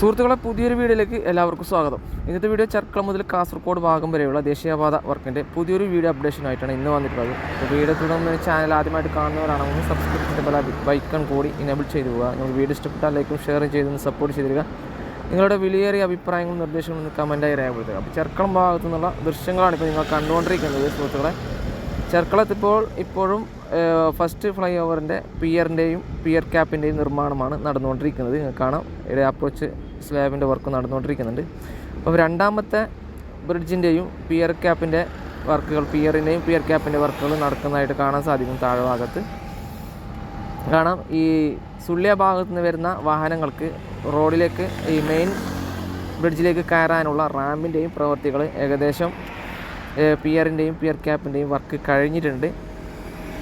സുഹൃത്തുക്കളെ പുതിയൊരു വീഡിയോയിലേക്ക് എല്ലാവർക്കും സ്വാഗതം. ഇന്നത്തെ വീഡിയോ ചർക്കളം മുതൽ കാസർഗോഡ് ഭാഗം വരെയുള്ള ദേശീയപാത വർക്കിന്റെ പുതിയൊരു വീഡിയോ അപ്ഡേഷനായിട്ടാണ് ഇന്ന് വന്നിട്ടുള്ളത്. വീഡിയോ തുടർന്ന് ചാനൽ ആദ്യമായിട്ട് കാണുന്നവരാണെങ്കിൽ സബ്സ്ക്രൈബ് ചെയ്ത ബല ബൈക്കൺ കൂടി ഇനേബിൾ ചെയ്തു പോകുക നിങ്ങൾ വീഡിയോ ഇഷ്ടപ്പെട്ടാൽ ലൈക്കും ഷെയറും ചെയ്തൊന്ന് സപ്പോർട്ട് ചെയ്തിരിക്കുക. നിങ്ങളുടെ വിലയേറിയ അഭിപ്രായങ്ങളും നിർദ്ദേശങ്ങളും ഒന്ന് കമന്റായി രേഖപ്പെടുത്തുക. അപ്പോൾ ചെർക്കളം ഭാഗത്തു നിന്നുള്ള ദൃശ്യങ്ങളാണ് ഇപ്പോൾ നിങ്ങൾ കണ്ടുകൊണ്ടിരിക്കുന്നത് സുഹൃത്തുക്കളെ. ചർക്കളത്തിപ്പോൾ ഇപ്പോഴും ഫസ്റ്റ് ഫ്ലൈ ഓവറിന്റെ പിയറിന്റെയും പിയർ ക്യാപ്പിന്റെയും നിർമ്മാണമാണ് നടന്നുകൊണ്ടിരിക്കുന്നത്. നിങ്ങൾക്ക് കാണാം. ഇവിടെ അപ്രോച്ച് സ്ലാബിന്റെ വർക്ക് നടന്നുകൊണ്ടിരിക്കുന്നുണ്ട്. അപ്പോൾ രണ്ടാമത്തെ ബ്രിഡ്ജിന്റെയും പിയർ ക്യാപ്പിന്റെ വർക്കുകൾ പിയറിന്റെയും പിയർ ക്യാപ്പിന്റെ വർക്കുകൾ നടക്കുന്നതായിട്ട് കാണാൻ സാധിക്കും താഴെ ഭാഗത്ത്. കാണാം ഈ സുള്ളിയ ഭാഗത്തു നിന്ന് വരുന്ന വാഹനങ്ങൾക്ക് റോഡിലേക്ക് ഈ മെയിൻ ബ്രിഡ്ജിലേക്ക് കയറാനുള്ള റാമ്പിന്റെയും പ്രവൃത്തികൾ ഏകദേശം പിയറിന്റെയും പിയർ ക്യാപ്പിന്റെയും വർക്ക് കഴിഞ്ഞിട്ടുണ്ട്.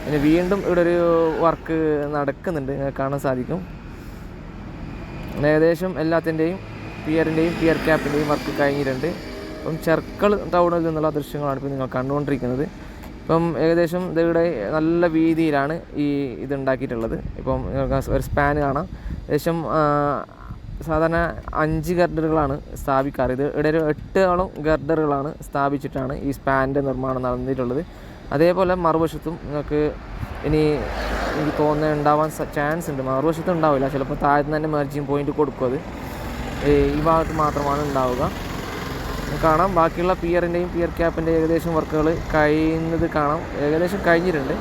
പിന്നെ വീണ്ടും ഇവിടെ ഒരു വർക്ക് നടക്കുന്നുണ്ട്. കാണാൻ സാധിക്കും. ഏകദേശം എല്ലാത്തിന്റെയും പിയറിന്റെയും പിയർ ക്യാപ്പിന്റെയും വർക്ക് കഴിഞ്ഞിട്ടുണ്ട്. അപ്പം ചെർക്കൾ ടൗണിൽ നിന്നുള്ള ദൃശ്യങ്ങളാണ് ഇപ്പോൾ നിങ്ങൾ കണ്ടുകൊണ്ടിരിക്കുന്നത്. ഇപ്പം ഏകദേശം ഇതിവിടെ നല്ല വീതിയിലാണ് ഈ ഇത് ഉണ്ടാക്കിയിട്ടുള്ളത് ഇപ്പം ഒരു സ്പാൻ കാണാം. ഏകദേശം സാധാരണ അഞ്ച് ഗർഡറുകളാണ് സ്ഥാപിക്കാറ്. ഇത് ഇവിടെ ഒരു എട്ടോളം ഗർഡറുകളാണ് സ്ഥാപിച്ചിട്ടാണ് ഈ സ്പാനിന്റെ നിർമ്മാണം നടന്നിട്ടുള്ളത്. അതേപോലെ മറുവശത്തും നിങ്ങൾക്ക് ഇനി എനിക്ക് തോന്നുന്നത് ഉണ്ടാവാൻ ചാൻസ് ഉണ്ട്. മറുവശത്ത് ഉണ്ടാവില്ല. ചിലപ്പോൾ താഴെ തന്നെ മെർജിങ് പോയിന്റ് കൊടുക്കും അത്. ഈ ഭാഗത്ത് മാത്രമാണ് ഉണ്ടാവുക. കാണാം. ബാക്കിയുള്ള പിയറിന്റെയും പിയർ ക്യാപ്പിന്റെ ഏകദേശം വർക്കുകൾ കഴിയുന്നത് കാണാം. ഏകദേശം കഴിഞ്ഞിട്ടുണ്ട്.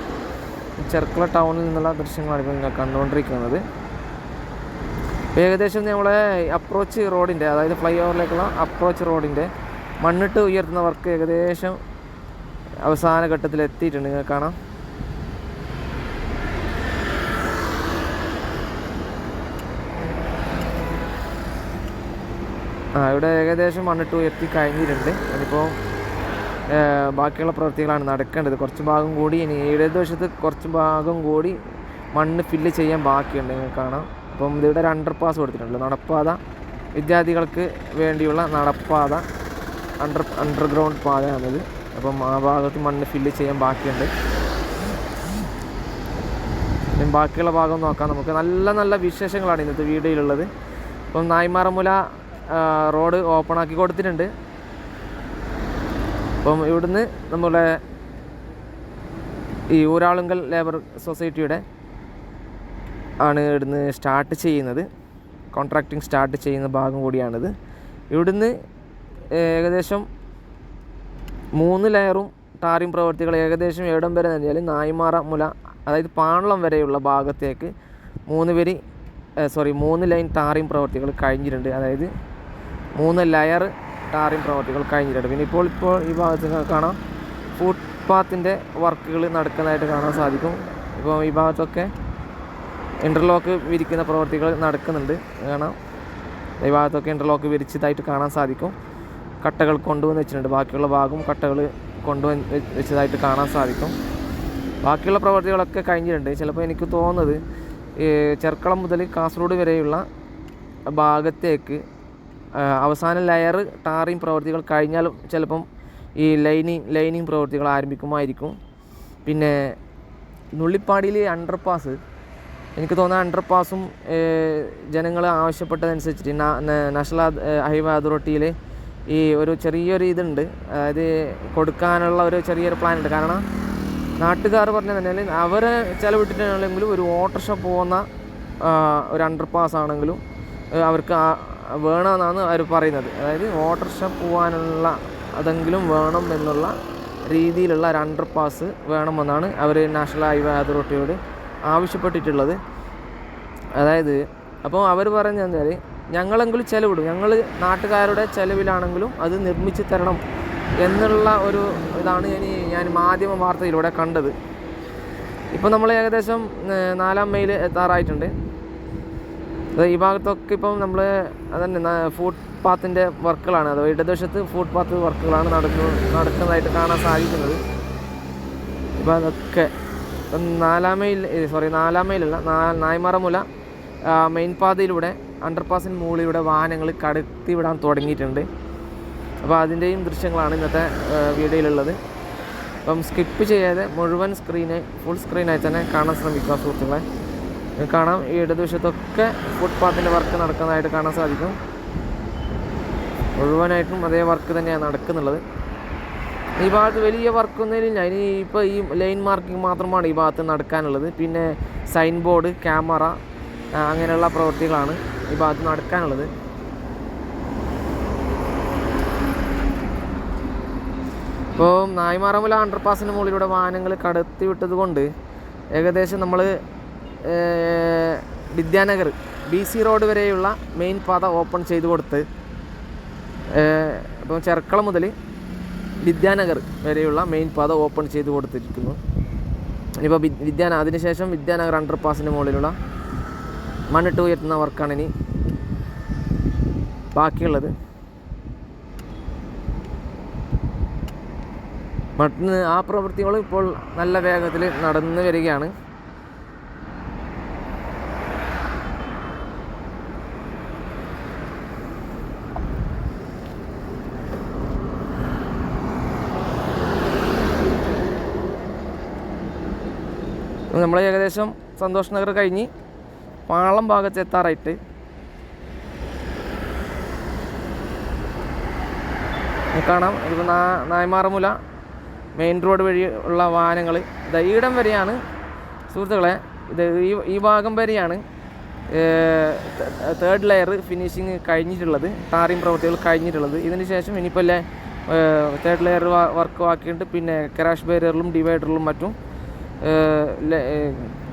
ചെർക്കള ടൗണിൽ നിന്നുള്ള ദൃശ്യങ്ങളാണ് ഇപ്പോൾ നിങ്ങൾ കണ്ടുകൊണ്ടിരിക്കുന്നത്. ഏകദേശം നമ്മളെ അപ്രോച്ച് റോഡിന്റെ അതായത് ഫ്ലൈ ഓവറിലേക്കുള്ള അപ്രോച്ച് റോഡിന്റെ മണ്ണിട്ട് ഉയർത്തുന്ന വർക്ക് ഏകദേശം അവസാന ഘട്ടത്തിൽ എത്തിയിട്ടുണ്ട് നിങ്ങൾ കാണാം. ഇവിടെ ഏകദേശം വൺ ടു എത്തി കഴിഞ്ഞിട്ടുണ്ട് അതിപ്പോൾ ബാക്കിയുള്ള പ്രവൃത്തികളാണ് നടക്കേണ്ടത്. കുറച്ച് ഭാഗം കൂടി ഇനി ഇടതുവശത്ത് കുറച്ച് ഭാഗം കൂടി മണ്ണ് ഫില്ല് ചെയ്യാൻ ബാക്കിയുണ്ട്. നിങ്ങൾക്ക് കാണാം. അപ്പം ഇതിവിടെ ഒരു അണ്ടർ പാസ് കൊടുത്തിട്ടുണ്ട്. നടപ്പാത വിദ്യാർത്ഥികൾക്ക് വേണ്ടിയുള്ള നടപ്പാത അണ്ടർ അണ്ടർഗ്രൗണ്ട് പാതയാണിത്. അപ്പം ആ ഭാഗത്ത് മണ്ണ് ഫില്ല് ചെയ്യാൻ ബാക്കിയുണ്ട്. ബാക്കിയുള്ള ഭാഗം നോക്കാം. നമുക്ക് നല്ല നല്ല വിശേഷങ്ങളാണ് ഇന്നത്തെ വീഡിയോയിലുള്ളത്. ഇപ്പം നായ്മാറമുല റോഡ് ഓപ്പൺ ആക്കി കൊടുത്തിട്ടുണ്ട്. അപ്പം ഇവിടുന്ന് നമ്മളെ ഈ ഊരാളുങ്കൽ ലേബർ സൊസൈറ്റിയുടെ ആണ് ഇവിടുന്ന് സ്റ്റാർട്ട് ചെയ്യുന്നത്. കോൺട്രാക്റ്റിംഗ് സ്റ്റാർട്ട് ചെയ്യുന്ന ഭാഗം കൂടിയാണിത്. ഇവിടുന്ന് ഏകദേശം മൂന്ന് ലെയറും ടാറിങ് പ്രവൃത്തികൾ ഏകദേശം എവിടം വരെ കഴിഞ്ഞാൽ നായ്മാറ മുല അതായത് പാണളം വരെയുള്ള ഭാഗത്തേക്ക് മൂന്ന് വരി സോറി മൂന്ന് ലൈൻ ടാറിങ് പ്രവൃത്തികൾ കഴിഞ്ഞിട്ടുണ്ട്. അതായത് മൂന്ന് ലെയർ ടാറിംഗ് പ്രവർത്തികൾ കഴിഞ്ഞിട്ടുണ്ട്. പിന്നെ ഇപ്പോൾ ഇപ്പോൾ ഈ ഭാഗത്ത് കാണാം ഫുട്പാത്തിന്റെ വർക്കുകൾ നടക്കുന്നതായിട്ട് കാണാൻ സാധിക്കും. ഇപ്പോൾ ഈ ഭാഗത്തൊക്കെ ഇന്റർലോക്ക് വിരിക്കുന്ന പ്രവർത്തികൾ നടക്കുന്നുണ്ട്. കാണാം. ഈ ഭാഗത്തൊക്കെ ഇന്റർലോക്ക് വിരിച്ചതായിട്ട് കാണാൻ സാധിക്കും. കട്ടകൾ കൊണ്ടുവന്ന് വെച്ചിട്ടുണ്ട്. ബാക്കിയുള്ള ഭാഗവും കട്ടകൾ കൊണ്ടുവന്ന് വെച്ചതായിട്ട് കാണാൻ സാധിക്കും. ബാക്കിയുള്ള പ്രവർത്തികളൊക്കെ കഴിഞ്ഞിട്ടുണ്ട്. ചിലപ്പോൾ എനിക്ക് തോന്നുന്നത് ചെർക്കളം മുതൽ കാസർഗോഡ് വരെയുള്ള ഭാഗത്തേക്ക് അവസാന ലെയർ ടാറിങ് പ്രവൃത്തികൾ കഴിഞ്ഞാലും ചിലപ്പം ഈ ലൈനിങ് ലൈനിങ് പ്രവൃത്തികൾ ആരംഭിക്കുമായിരിക്കും. പിന്നെ നുള്ളിപ്പാടിയിൽ അണ്ടർ പാസ് എനിക്ക് തോന്നുന്ന അണ്ടർ പാസും ജനങ്ങൾ ആവശ്യപ്പെട്ടതനുസരിച്ചിട്ട് നാഷണൽ ഹൈവേ അതോറിറ്റിയിൽ ഈ ഒരു ചെറിയൊരു ഇതുണ്ട്. അതായത് കൊടുക്കാനുള്ള ഒരു ചെറിയൊരു പ്ലാൻ ഉണ്ട്. കാരണം നാട്ടുകാർ പറഞ്ഞു തന്നെ അവരെ ചിലവിട്ടിട്ടാണെങ്കിലും ഒരു ഓട്ടോറിക്ഷ പോകുന്ന ഒരു അണ്ടർ പാസ് ആണെങ്കിലും അവർക്ക് വേണമെന്നാണ് അവർ പറയുന്നത്. അതായത് ഓട്ടർഷ പോകാനുള്ള അതെങ്കിലും വേണം എന്നുള്ള രീതിയിലുള്ള ഒരു അണ്ടർ പാസ് വേണമെന്നാണ് അവർ നാഷണൽ ഹൈവേ അതോറിറ്റിയോട് ആവശ്യപ്പെട്ടിട്ടുള്ളത്. അതായത് അപ്പോൾ അവർ പറഞ്ഞു കഴിഞ്ഞാൽ ഞങ്ങളെങ്കിലും ചിലവിടും. ഞങ്ങൾ നാട്ടുകാരുടെ ചിലവിലാണെങ്കിലും അത് നിർമ്മിച്ച് തരണം എന്നുള്ള ഒരു ഇതാണ് ഇനി ഞാൻ മാധ്യമ വാർത്തയിലൂടെ കണ്ടത്. ഇപ്പോൾ നമ്മൾ ഏകദേശം നാലാം മെയിൽ എത്താറായിട്ടുണ്ട്. ഈ ഭാഗത്തൊക്കെ ഇപ്പം നമ്മൾ അതന്നെ ഫുട് പാത്തിന്റെ വർക്കുകളാണ്. അഥവാ ഇടതുവശത്ത് ഫുട് പാത്ത് വർക്കുകളാണ് നടക്കുന്നത് നടക്കുന്നതായിട്ട് കാണാൻ സാധിക്കുന്നത്. ഇപ്പം അതൊക്കെ നാലാം മൈൽ സോറി നാലാം മൈലല്ല നായ്മറമുല മെയിൻ പാതയിലൂടെ അണ്ടർപാസിന് മുകളിലൂടെ വാഹനങ്ങൾ കടത്തി വിടാൻ തുടങ്ങിയിട്ടുണ്ട്. അപ്പോൾ അതിന്റെയും ദൃശ്യങ്ങളാണ് ഇന്നത്തെ വീഡിയോയിലുള്ളത്. അപ്പം സ്കിപ്പ് ചെയ്യാതെ മുഴുവൻ സ്ക്രീനെ ഫുൾ സ്ക്രീനായി തന്നെ കാണാൻ ശ്രമിക്കുക സുഹൃത്തുക്കളെ. കാണാം. ഈ ഇടതുവശത്തൊക്കെ ഫുട്പാത്തിന്റെ വർക്ക് നടക്കുന്നതായിട്ട് കാണാൻ സാധിക്കും. മുഴുവനായിട്ടും അതേ വർക്ക് തന്നെയാണ് നടക്കുന്നുള്ളത്. ഈ ഭാഗത്ത് വലിയ വർക്കൊന്നുമില്ല ഇനി ഇപ്പോൾ ഈ ലൈൻ മാർക്കിംഗ് മാത്രമാണ് ഈ ഭാഗത്ത് നടക്കാനുള്ളത്. പിന്നെ സൈൻ ബോർഡ് ക്യാമറ അങ്ങനെയുള്ള പ്രവൃത്തികളാണ് ഈ ഭാഗത്ത് നടക്കാനുള്ളത്. ഇപ്പോൾ നായ്മാറമുല അണ്ടർപാസിന് മുകളിലൂടെ വാഹനങ്ങൾ കടത്തി വിട്ടത് കൊണ്ട് ഏകദേശം നമ്മൾ വിദ്യാനഗർ ബി സി റോഡ് വരെയുള്ള മെയിൻ പാത ഓപ്പൺ ചെയ്ത് കൊടുത്ത് ഇപ്പം ചെർക്കള മുതൽ വിദ്യാനഗർ വരെയുള്ള മെയിൻ പാത ഓപ്പൺ ചെയ്ത് കൊടുത്തിരിക്കുന്നു. ഇനിയിപ്പോൾ വിദ്യാന അതിനുശേഷം വിദ്യാനഗർ അണ്ടർ പാസിന്റെ മുകളിലുള്ള മണ്ണിട്ട് ഉയർത്തുന്ന വർക്കാണ് ഇനി ബാക്കിയുള്ളത്. മണ്ണ് ആ പ്രവൃത്തികൾ ഇപ്പോൾ നല്ല വേഗത്തിൽ നടന്നു വരികയാണ്. നമ്മൾ ഏകദേശം സന്തോഷ് നഗർ കഴിഞ്ഞ് പാളം ഭാഗത്ത് എത്താറായിട്ട്. കാണാം. ഇത് നാ നായ്മാറമുല മെയിൻ റോഡ് വഴി ഉള്ള വാഹനങ്ങൾ ഇത് ഈടം വരെയാണ് സുഹൃത്തുക്കളെ ഇത് ഈ ഈ ഭാഗം വരെയാണ് തേർഡ് ലെയർ ഫിനിഷിങ് കഴിഞ്ഞിട്ടുള്ളത് ടാറിങ് പ്രവൃത്തികൾ കഴിഞ്ഞിട്ടുള്ളത്. ഇതിന് ശേഷം ഇനിയിപ്പോൾ അല്ലേ തേർഡ് ലെയർ വർക്ക് ആക്കിയിട്ട് പിന്നെ ക്രാഷ് ബാരിയറിലും ഡിവൈഡറിലും മറ്റും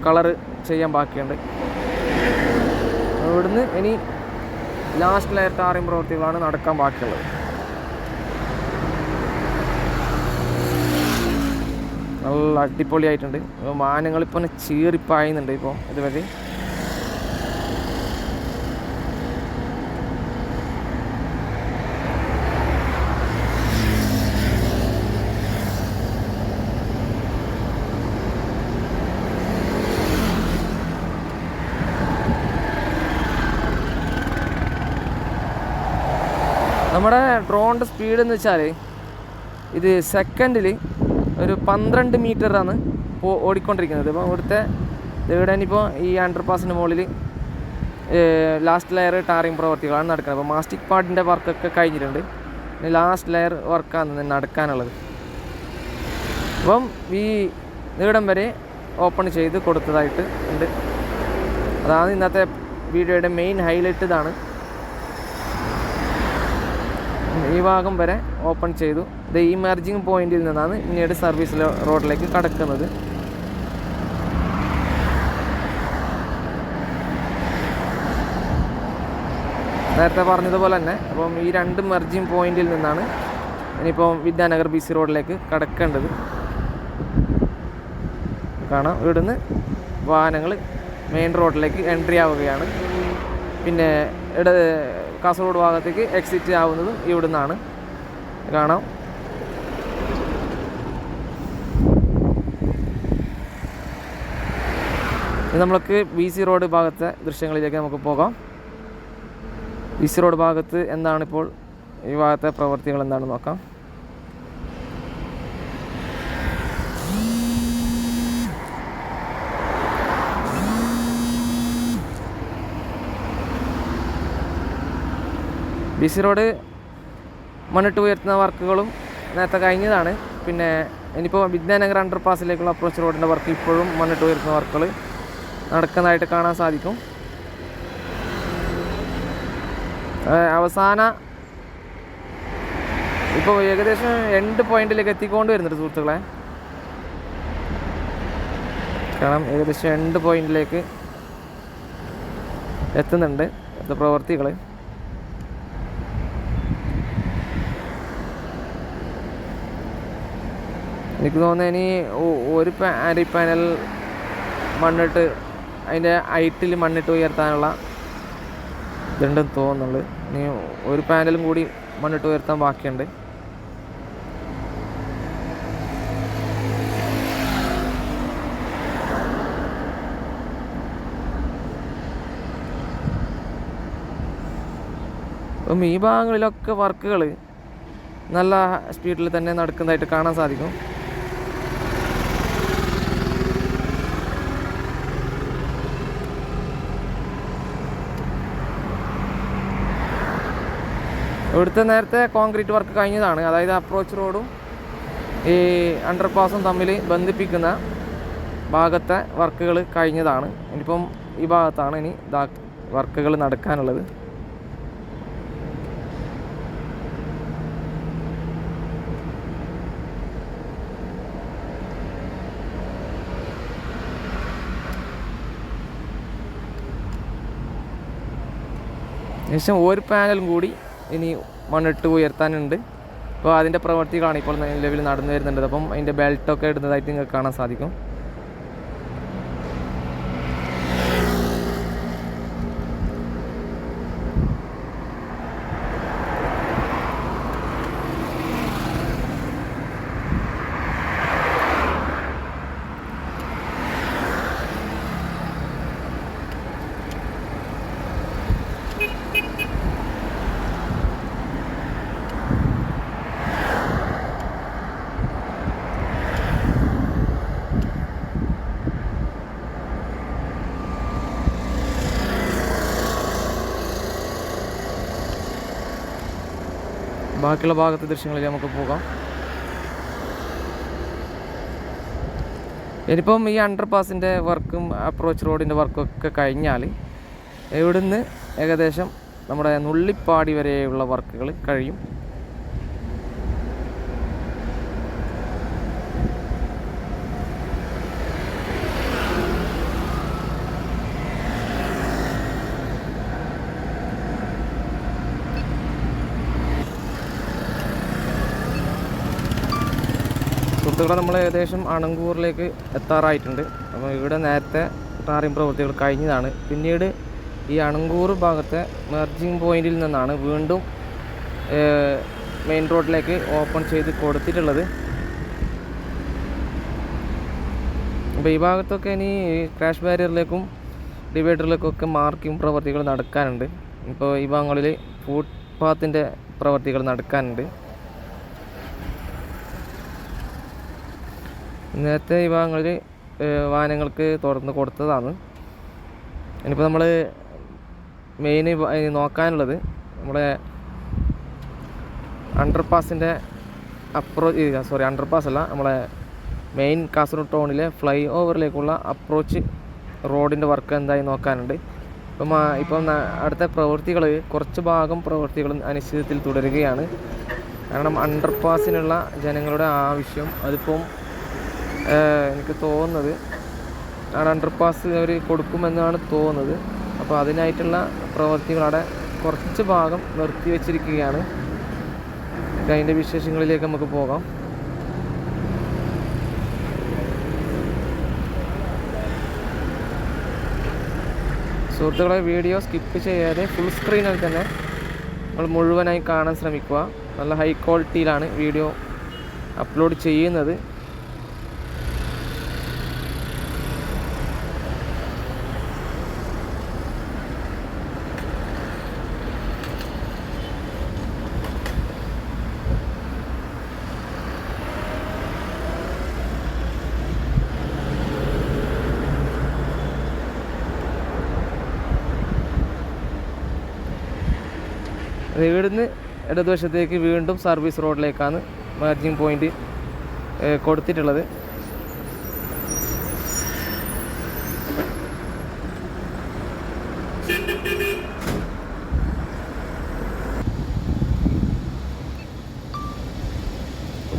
കളറ് ചെയ്യാൻ ബാക്കിയുണ്ട്. ഇവിടുന്ന് ഇനി ലാസ്റ്റ് ലെയർ ടാറിങ് പ്രവൃത്തികളാണ് നടക്കാൻ ബാക്കിയുള്ളത്. നല്ല അടിപൊളിയായിട്ടുണ്ട്. മാനങ്ങളിപ്പോൾ ചീറിപ്പായുന്നുണ്ട് ഇപ്പോൾ ഇതുവരെ നമ്മുടെ ഡ്രോണിന്റെ സ്പീഡ് എന്ന് വെച്ചാൽ ഇത് സെക്കൻഡിൽ ഒരു പന്ത്രണ്ട് മീറ്ററാണ് ഇപ്പോൾ ഓടിക്കൊണ്ടിരിക്കുന്നത്. ഇപ്പോൾ ഇവിടുത്തെ ഇവിടെ ഇനിയിപ്പോൾ ഈ അണ്ടർപാസിന്റെ മുകളിൽ ലാസ്റ്റ് ലെയർ ടാറിങ് പ്രവർത്തികളാണ് നടക്കുന്നത്. അപ്പോൾ മാസ്റ്റിക് പാഡിന്റെ വർക്കൊക്കെ കഴിഞ്ഞിട്ടുണ്ട്. ഇനി ലാസ്റ്റ് ലെയർ വർക്കാണ് നടക്കാനുള്ളത്. അപ്പം ഈ നീടം വരെ ഓപ്പൺ ചെയ്ത് കൊടുത്തതായിട്ട് ഉണ്ട്. അതാണ് ഇന്നത്തെ വീഡിയോയുടെ മെയിൻ ഹൈലൈറ്റ് ഇതാണ്. ഈ ഭാഗം വരെ ഓപ്പൺ ചെയ്തു. ഇത് ഈ മെർജിങ് പോയിന്റിൽ നിന്നാണ് പിന്നീട് സർവീസ് റോഡിലേക്ക് കടക്കുന്നത്. നേരത്തെ പറഞ്ഞതുപോലെ തന്നെ അപ്പം ഈ രണ്ട് മെർജിങ് പോയിന്റിൽ നിന്നാണ് ഇനിയിപ്പോൾ വിദ്യാനഗർ ബി സി റോഡിലേക്ക് കടക്കേണ്ടത്. കാണാം ഇവിടുന്ന് വാഹനങ്ങൾ മെയിൻ റോഡിലേക്ക് എൻട്രി ആവുകയാണ്. പിന്നെ ഇട കാസർഗോഡ് ഭാഗത്തേക്ക് എക്സിറ്റ് ആവുന്നതും നിന്നാണ് കാണാം. നമ്മൾക്ക് ബി സി റോഡ് ഭാഗത്തെ ദൃശ്യങ്ങളിലേക്ക് നമുക്ക് പോകാം. ബി സി റോഡ് ഭാഗത്ത് എന്താണിപ്പോൾ ഈ ഭാഗത്തെ പ്രവർത്തികൾ എന്താണെന്ന് നോക്കാം. ബി സി റോഡ് മണ്ണിട്ട് ഉയർത്തുന്ന വർക്കുകളും നേരത്തെ കഴിഞ്ഞതാണ്. പിന്നെ ഇനിയിപ്പോൾ വിദ്യാനഗർ അണ്ടർ പാസിലേക്കുള്ള അപ്രോച്ച് റോഡിന്റെ വർക്ക് ഇപ്പോഴും മണ്ണിട്ട് ഉയർത്തുന്ന വർക്കുകൾ നടക്കുന്നതായിട്ട് കാണാൻ സാധിക്കും. അവസാന ഇപ്പോൾ ഏകദേശം എൻഡ് പോയിന്റിലേക്ക് എത്തിക്കൊണ്ട് വരുന്നുണ്ട് സുഹൃത്തുക്കളെ. കാരണം ഏകദേശം എൻഡ് പോയിന്റിലേക്ക് എത്തുന്നുണ്ട് പ്രവർത്തികൾ എനിക്ക് തോന്നുന്നു ഇനി ഒരു പാരി പാനൽ മണ്ണിട്ട് അതിന്റെ ഹൈറ്റിൽ മണ്ണിട്ട് ഉയർത്താനുള്ള ഇതുണ്ടെന്ന് തോന്നുന്നുണ്ട്. ഇനി ഒരു പാനലും കൂടി മണ്ണിട്ട് ഉയർത്താൻ ബാക്കിയുണ്ട്. ഈ ഭാഗങ്ങളിലൊക്കെ വർക്കുകൾ നല്ല സ്പീഡിൽ തന്നെ നടക്കുന്നതായിട്ട് കാണാൻ സാധിക്കും. ഇവിടുത്തെ നേരത്തെ കോൺക്രീറ്റ് വർക്ക് കഴിഞ്ഞതാണ്. അതായത് അപ്രോച്ച് റോഡും ഈ അണ്ടർപാസും തമ്മിൽ ബന്ധിപ്പിക്കുന്ന ഭാഗത്തെ വർക്കുകൾ കഴിഞ്ഞതാണ്. ഇനിയിപ്പം ഈ ഭാഗത്താണ് ഇനി ഇതാ വർക്കുകൾ നടക്കാനുള്ളത്. ശേഷം ഒരു പാനലും കൂടി ഇനി മണ്ണിട്ട് ഉയർത്താനുണ്ട്. അപ്പോൾ അതിന്റെ പ്രവൃത്തികളാണ് ഇപ്പോൾ നിലവിൽ നടന്നു വരുന്നുണ്ട്. അപ്പം അതിന്റെ ബെൽറ്റൊക്കെ ഇടുന്നതായിട്ട് നിങ്ങൾക്ക് കാണാൻ സാധിക്കും. ബാക്കിയുള്ള ഭാഗത്തെ ദൃശ്യങ്ങളിൽ നമുക്ക് പോകാം. ഇനിയിപ്പം ഈ അണ്ടർ പാസിന്റെ വർക്കും അപ്രോച്ച് റോഡിന്റെ വർക്കും ഒക്കെ കഴിഞ്ഞാൽ ഇവിടുന്ന് ഏകദേശം നമ്മുടെ നുള്ളിപ്പാടി വരെയുള്ള വർക്കുകൾ കഴിയും. സുഹൃത്തുക്കളെ നമ്മൾ ഏകദേശം അണങ്കൂറിലേക്ക് എത്താറായിട്ടുണ്ട്. അപ്പോൾ ഇവിടെ നേരത്തെ ടാറിംഗ് പ്രവൃത്തികൾ കഴിഞ്ഞതാണ്. പിന്നീട് ഈ അണങ്കൂർ ഭാഗത്തെ മെർജിങ് പോയിന്റിൽ നിന്നാണ് വീണ്ടും മെയിൻ റോഡിലേക്ക് ഓപ്പൺ ചെയ്ത് കൊടുത്തിട്ടുള്ളത്. അപ്പോൾ ഈ ഭാഗത്തൊക്കെ ഇനി ക്രാഷ് ബാരിയറിലേക്കും ഡിവൈഡറിലേക്കും ഒക്കെ മാർക്കിംഗ് പ്രവൃത്തികൾ നടക്കാനുണ്ട്. ഇപ്പോൾ ഈ ഭാഗങ്ങളിൽ ഫുട്പാത്തിന്റെ പ്രവൃത്തികൾ നടക്കാനുണ്ട്. നേരത്തെ വിഭാഗങ്ങളിൽ വാഹനങ്ങൾക്ക് തുറന്ന് കൊടുത്തതാണ്. ഇനിയിപ്പോൾ നമ്മൾ മെയിൻ നോക്കാനുള്ളത് നമ്മുടെ അണ്ടർ പാസിന്റെ അപ്രോച്ച് സോറി അണ്ടർ പാസ് അല്ല നമ്മളെ മെയിൻ കാസർഗോഡ് ടൗണിലെ ഫ്ലൈ ഓവറിലേക്കുള്ള അപ്രോച്ച് റോഡിന്റെ വർക്ക് എന്തായി നോക്കാനുണ്ട്. ഇപ്പം ഇപ്പം അടുത്ത പ്രവൃത്തികൾ കുറച്ച് ഭാഗം പ്രവൃത്തികൾ അനിശ്ചിതത്തിൽ തുടരുകയാണ്. കാരണം അണ്ടർ പാസിനുള്ള ജനങ്ങളുടെ ആവശ്യം അതിപ്പം എനിക്ക് തോന്നുന്നത് ആ അണ്ടർപാസ് അവർ കൊടുക്കുമെന്നാണ് തോന്നുന്നത്. അപ്പോൾ അതിനായിട്ടുള്ള പ്രവൃത്തികൾ അവിടെ കുറച്ച് ഭാഗം നിർത്തി വച്ചിരിക്കുകയാണ്. ഇനി അതിന്റെ വിശേഷങ്ങളിലേക്ക് നമുക്ക് പോകാം. സുഹൃത്തുക്കളെ വീഡിയോ സ്കിപ്പ് ചെയ്യാതെ ഫുൾ സ്ക്രീനിൽ തന്നെ നമ്മൾ മുഴുവനായി കാണാൻ ശ്രമിക്കുക. നല്ല ഹൈ ക്വാളിറ്റിയിലാണ് വീഡിയോ അപ്ലോഡ് ചെയ്യുന്നത്. ഇവിടുന്ന് ഇടതുവശത്തേക്ക് വീണ്ടും സർവീസ് റോഡിലേക്കാണ് മാർജിങ് പോയിന്റ് കൊടുത്തിട്ടുള്ളത്.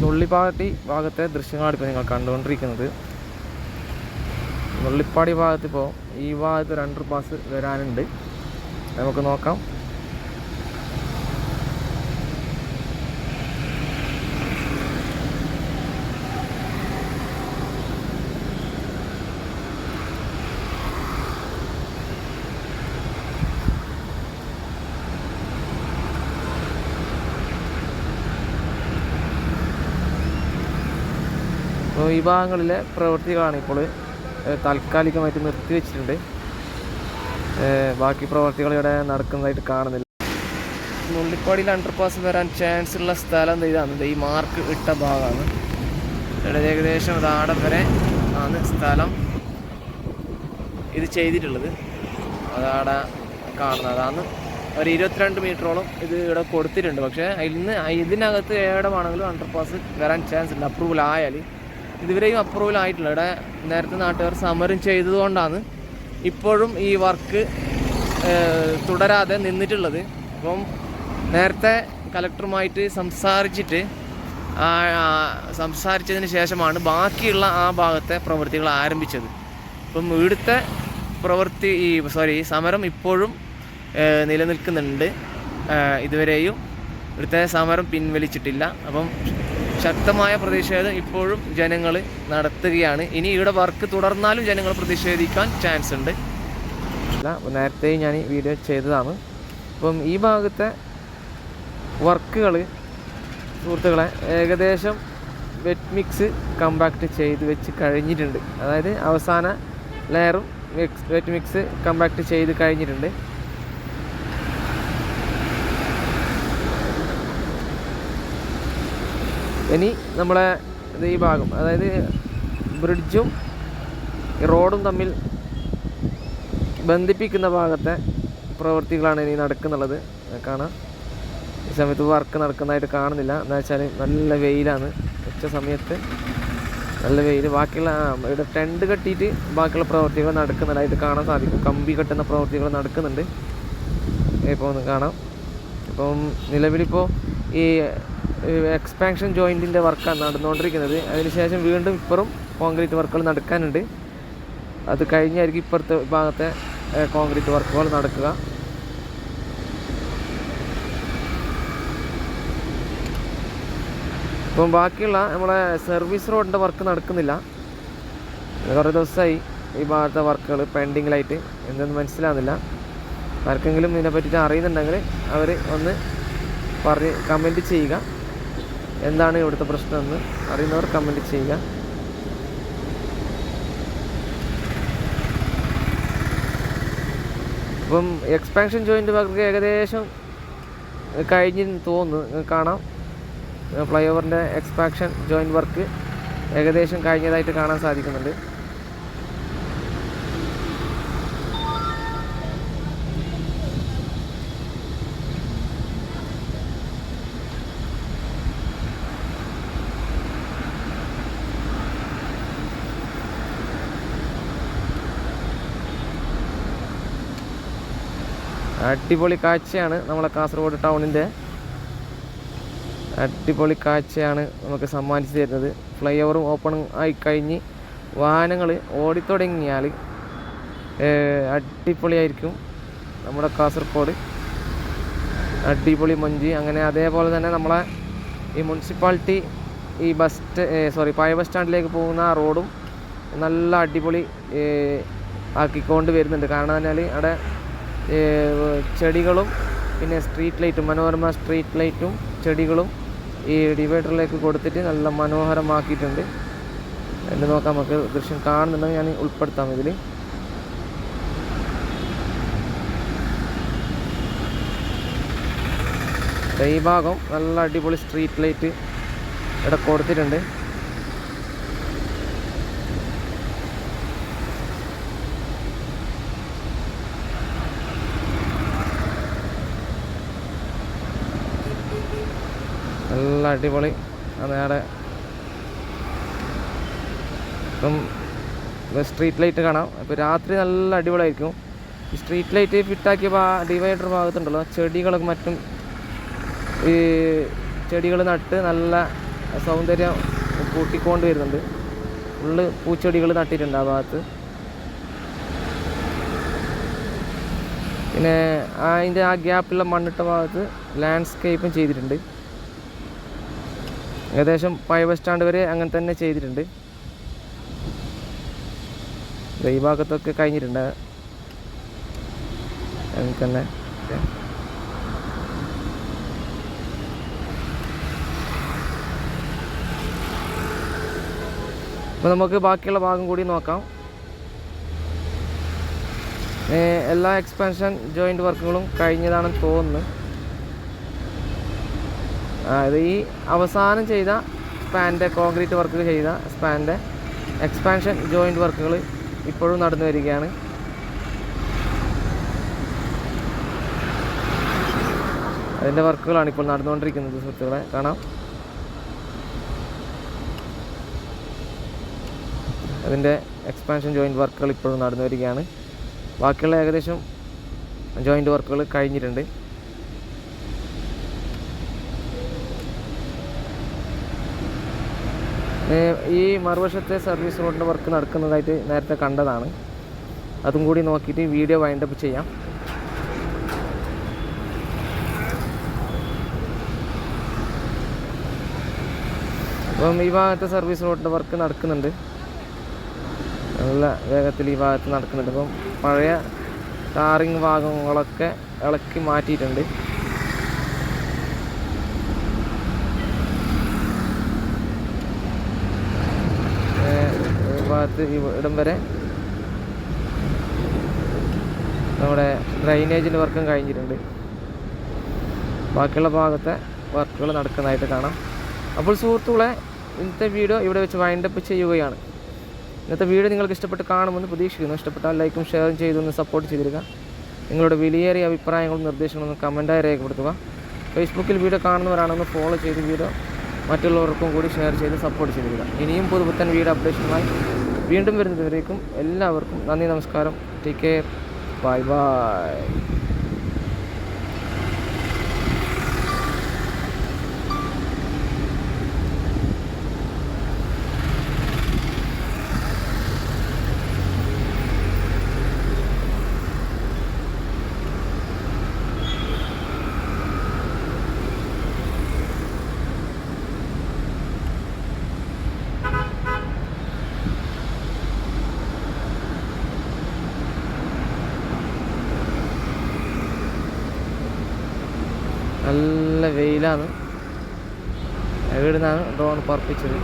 നുള്ളിപ്പാട്ടി ഭാഗത്തെ ദൃശ്യങ്ങളാണ് ഇപ്പോൾ നിങ്ങൾ കണ്ടുകൊണ്ടിരിക്കുന്നത്. നുള്ളിപ്പാടി ഭാഗത്ത് ഇപ്പോൾ ഈ ഭാഗത്ത് രണ്ട് പാസ് വരാനുണ്ട്. നമുക്ക് നോക്കാം. അപ്പോൾ ഈ ഭാഗങ്ങളിലെ പ്രവൃത്തികളാണ് ഇപ്പോൾ താൽക്കാലികമായിട്ട് നിർത്തിവെച്ചിട്ടുണ്ട്. ബാക്കി പ്രവർത്തികൾ ഇവിടെ നടക്കുന്നതായിട്ട് കാണുന്നില്ല. നുള്ളിപ്പാടിയിൽ അണ്ടർപാസ് വരാൻ ചാൻസ് ഉള്ള സ്ഥലം ഇതാണ്. ഈ മാർക്ക് ഇട്ട ഭാഗമാണ്. ഇവിടെ ഏകദേശം ഇതാടം വരെ ആണ് സ്ഥലം ഇത് ചെയ്തിട്ടുള്ളത്. അതാടെ കാണുന്നത്. അതാണ് ഒരു ഇരുപത്തിരണ്ട് മീറ്ററോളം ഇത് ഇവിടെ കൊടുത്തിട്ടുണ്ട്. പക്ഷേ നിന്ന് ഇതിനകത്ത് എവിടെ വേണമെങ്കിലും അണ്ടർ പാസ് വരാൻ ചാൻസ് ഉണ്ട്. അപ്രൂവൽ ആയാൽ ഇതുവരെയും അപ്രൂവൽ ആയിട്ടില്ല ഇവിടെ നേരത്തെ നാട്ടുകാർ സമരം ചെയ്തതുകൊണ്ടാണ് ഇപ്പോഴും ഈ വർക്ക് തുടരാതെ നിന്നിട്ടുള്ളത്. അപ്പം നേരത്തെ കലക്ടറുമായിട്ട് സംസാരിച്ചിട്ട് സംസാരിച്ചതിന് ശേഷമാണ് ബാക്കിയുള്ള ആ ഭാഗത്തെ പ്രവൃത്തികൾ ആരംഭിച്ചത്. ഇപ്പം ഇവിടുത്തെ പ്രവൃത്തി ഈ സോറി സമരം ഇപ്പോഴും നിലനിൽക്കുന്നുണ്ട്. ഇതുവരെയും ഇവിടുത്തെ സമരം പിൻവലിച്ചിട്ടില്ല. അപ്പം ശക്തമായ പ്രതിഷേധം ഇപ്പോഴും ജനങ്ങൾ നടത്തുകയാണ്. ഇനി ഇവിടെ വർക്ക് തുടർന്നാലും ജനങ്ങൾ പ്രതിഷേധിക്കാൻ ചാൻസ് ഉണ്ട്. അല്ല നേരത്തെ ഞാൻ ഈ വീഡിയോ ചെയ്തതാണ്. അപ്പം ഈ ഭാഗത്തെ വർക്കുകൾ സുഹൃത്തുക്കളെ ഏകദേശം വെറ്റ് മിക്സ് കമ്പാക്ട് ചെയ്ത് വെച്ച് കഴിഞ്ഞിട്ടുണ്ട്. അതായത് അവസാന ലെയറും വെറ്റ് മിക്സ് കമ്പാക്ട് ചെയ്ത് കഴിഞ്ഞിട്ടുണ്ട്. ഇനി നമ്മളെ ഈ ഭാഗം അതായത് ബ്രിഡ്ജും റോഡും തമ്മിൽ ബന്ധിപ്പിക്കുന്ന ഭാഗത്തെ പ്രവൃത്തികളാണ് ഇനി നടക്കുന്നുള്ളത്. കാണാം. ഈ സമയത്ത് വർക്ക് നടക്കുന്നതായിട്ട് കാണുന്നില്ല. എന്താ വെച്ചാൽ നല്ല വെയിലാണ്. ഉച്ച സമയത്ത് നല്ല വെയിൽ ബാക്കിയുള്ള ഇവിടെ ടെൻഡ് കെട്ടിയിട്ട് ബാക്കിയുള്ള പ്രവൃത്തികൾ നടക്കുന്നതായിട്ട് കാണാൻ സാധിക്കും. കമ്പി കെട്ടുന്ന പ്രവൃത്തികൾ നടക്കുന്നുണ്ട്. ഇപ്പോൾ ഒന്ന് കാണാം. ഇപ്പം നിലവിലിപ്പോൾ ഈ എക്സ്പാൻഷൻ ജോയിന്റിന്റെ വർക്കാണ് നടന്നുകൊണ്ടിരിക്കുന്നത്. അതിനുശേഷം വീണ്ടും ഇപ്പുറം കോൺക്രീറ്റ് വർക്കുകൾ നടക്കാനുണ്ട്. അത് കഴിഞ്ഞായിരിക്കും ഇപ്പുറത്തെ ഭാഗത്തെ കോൺക്രീറ്റ് വർക്കുകൾ നടക്കുക. ഇപ്പം ബാക്കിയുള്ള നമ്മളെ സർവീസ് റോഡിന്റെ വർക്ക് നടക്കുന്നില്ല. കുറേ ദിവസമായി ഈ ഭാഗത്തെ വർക്കുകൾ പെൻഡിങ്ങിലായിട്ട് എന്തെന്ന് മനസ്സിലാകുന്നില്ല ആർക്കെങ്കിലും ഇതിനെ പറ്റിയിട്ട് അറിയുന്നുണ്ടെങ്കിൽ അവർ ഒന്ന് പറഞ്ഞ് കമന്റ് ചെയ്യുക. എന്താണ് ഇവിടുത്തെ പ്രശ്നമെന്ന് അറിയുന്നവർ കമന്റ് ചെയ്യുക. അപ്പം എക്സ്പാൻഷൻ ജോയിന്റ് വർക്ക് ഏകദേശം കഴിഞ്ഞെന്ന് തോന്നുന്നു. കാണാം. ഫ്ലൈ ഓവറിന്റെ എക്സ്പാൻഷൻ ജോയിന്റ് വർക്ക് ഏകദേശം കഴിഞ്ഞതായിട്ട് കാണാൻ സാധിക്കുന്നുണ്ട്. അടിപൊളി കാഴ്ചയാണ് നമ്മളെ കാസർഗോഡ് ടൗണിന്റെ. അടിപൊളി കാഴ്ചയാണ് നമുക്ക് സമ്മാനിച്ചു തരുന്നത്. ഫ്ലൈ ഓവറും ഓപ്പൺ ആയി കഴിഞ്ഞ് വാഹനങ്ങൾ ഓടിത്തുടങ്ങിയാൽ അടിപൊളിയായിരിക്കും നമ്മുടെ കാസർഗോഡ്. അടിപൊളി മൊഞ്ചി. അങ്ങനെ അതേപോലെ തന്നെ നമ്മളെ ഈ മുനിസിപ്പാലിറ്റി ഈ ബസ് സോറി പഴയ ബസ് സ്റ്റാൻഡിലേക്ക് പോകുന്ന റോഡും നല്ല അടിപൊളി ആക്കിക്കൊണ്ട് വരുന്നുണ്ട്. കാരണം പറഞ്ഞാൽ അവിടെ ചെടികളും പിന്നെ സ്ട്രീറ്റ് ലൈറ്റും മനോരമ സ്ട്രീറ്റ് ലൈറ്റും ചെടികളും ഈ ഡിവൈഡറിലേക്ക് കൊടുത്തിട്ട് നല്ല മനോഹരമാക്കിയിട്ടുണ്ട്. എന്ന് നോക്കാം നമുക്ക് ദൃശ്യം കാണുന്നുണ്ടെങ്കിൽ ഞാൻ ഉൾപ്പെടുത്താം ഇതിൽ ഈ ഭാഗം നല്ല അടിപൊളി സ്ട്രീറ്റ് ലൈറ്റ് ഇവിടെ കൊടുത്തിട്ടുണ്ട്. നല്ല അടിപൊളി. നേരെ ഇപ്പം സ്ട്രീറ്റ് ലൈറ്റ് കാണാം. ഇപ്പോൾ രാത്രി നല്ല അടിപൊളിയായിരിക്കും. ഈ സ്ട്രീറ്റ് ലൈറ്റ് ഫിറ്റാക്കിയ ഭാ ഡിവൈഡർ ഭാഗത്തുണ്ടല്ലോ ചെടികളൊക്കെ മറ്റും ഈ ചെടികൾ നട്ട് നല്ല സൗന്ദര്യം കൂട്ടിക്കൊണ്ട് വരുന്നുണ്ട്. ഫുള്ള് പൂച്ചെടികൾ നട്ടിട്ടുണ്ട് ആ ഭാഗത്ത്. പിന്നെ ആ അതിന്റെ ആ ഗ്യാപ്പിലുള്ള മണ്ണിട്ട ഭാഗത്ത് ലാൻഡ്സ്കേപ്പും ചെയ്തിട്ടുണ്ട്. ഏകദേശം പഴയ ബസ് സ്റ്റാൻഡ് വരെ അങ്ങനെ തന്നെ ചെയ്തിട്ടുണ്ട്. ഈ ഭാഗത്തൊക്കെ കഴിഞ്ഞിട്ടുണ്ട്. തന്നെ. അപ്പൊ നമുക്ക് ബാക്കിയുള്ള ഭാഗം കൂടി നോക്കാം. എല്ലാ എക്സ്പാൻഷൻ ജോയിന്റ് വർക്കുകളും കഴിഞ്ഞതാണെന്ന് തോന്നുന്നു. ഇത് ഈ അവസാനം ചെയ്ത സ്പാന്റെ കോൺക്രീറ്റ് വർക്കുകൾ ചെയ്ത സ്പാന്റെ എക്സ്പാൻഷൻ ജോയിന്റ് വർക്കുകൾ ഇപ്പോഴും നടന്നു വരികയാണ്. അതിന്റെ വർക്കുകളാണ് ഇപ്പോൾ നടന്നുകൊണ്ടിരിക്കുന്നത് സുഹൃത്തുക്കളെ. കാണാം. അതിന്റെ എക്സ്പാൻഷൻ ജോയിന്റ് വർക്കുകൾ ഇപ്പോഴും നടന്നു വരികയാണ്. ബാക്കിയുള്ള ഏകദേശം ജോയിന്റ് വർക്കുകൾ കഴിഞ്ഞിട്ടുണ്ട്. ഈ മറുവശത്തെ സർവീസ് റോഡിന്റെ വർക്ക് നടക്കുന്നതായിട്ട് നേരത്തെ കണ്ടതാണ്. അതും കൂടി നോക്കിയിട്ട് വീഡിയോ വൈൻഡപ്പ് ചെയ്യാം. അപ്പം ഈ ഭാഗത്തെ സർവീസ് റോഡിന്റെ വർക്ക് നടക്കുന്നുണ്ട്. നല്ല വേഗത്തിൽ ഈ ഭാഗത്ത് നടക്കുന്നുണ്ട്. അപ്പം പഴയ ടാറിങ് ഭാഗങ്ങളൊക്കെ ഇളക്കി മാറ്റിയിട്ടുണ്ട് ഏഹ് ഈ ഭാഗത്ത് ഇവിടം വരെ. നമ്മുടെ ഡ്രൈനേജിന്റെ വർക്കും കഴിഞ്ഞിട്ടുണ്ട്. ബാക്കിയുള്ള ഭാഗത്തെ വർക്കുകൾ നടക്കുന്നതായിട്ട് കാണാം. അപ്പോൾ സുഹൃത്തുക്കളെ ഇന്നത്തെ വീഡിയോ ഇവിടെ വെച്ച് വൈൻഡപ്പ് ചെയ്യുകയാണ്. ഇന്നത്തെ വീഡിയോ നിങ്ങൾക്ക് ഇഷ്ടപ്പെട്ട് കാണുമെന്ന് പ്രതീക്ഷിക്കുന്നു. ഇഷ്ടപ്പെട്ടാൽ ലൈക്കും ഷെയറും ചെയ്തൊന്ന് സപ്പോർട്ട് ചെയ്തിരിക്കുക. നിങ്ങളുടെ വിലയേറിയ അഭിപ്രായങ്ങളും നിർദ്ദേശങ്ങളും ഒന്ന് കമന്റായി രേഖപ്പെടുത്തുക. ഫേസ്ബുക്കിൽ വീഡിയോ കാണുന്നവരാണെന്ന് ഫോളോ ചെയ്ത് വീഡിയോ മറ്റുള്ളവർക്കും കൂടി ഷെയർ ചെയ്ത് സപ്പോർട്ട് ചെയ്തിരിക്കുക. ഇനിയും പുതുപുത്തൻ വീഡിയോ അപ്ഡേഷനുമായി വീണ്ടും വരുന്നതുവരേക്കും എല്ലാവർക്കും നന്ദി നമസ്കാരം. ടേക്ക് കെയർ ബൈ ബൈ നല്ല വെയിലാണ്. എവിടുന്നാണ് ഡ്രോൺ പറപ്പിച്ചത്?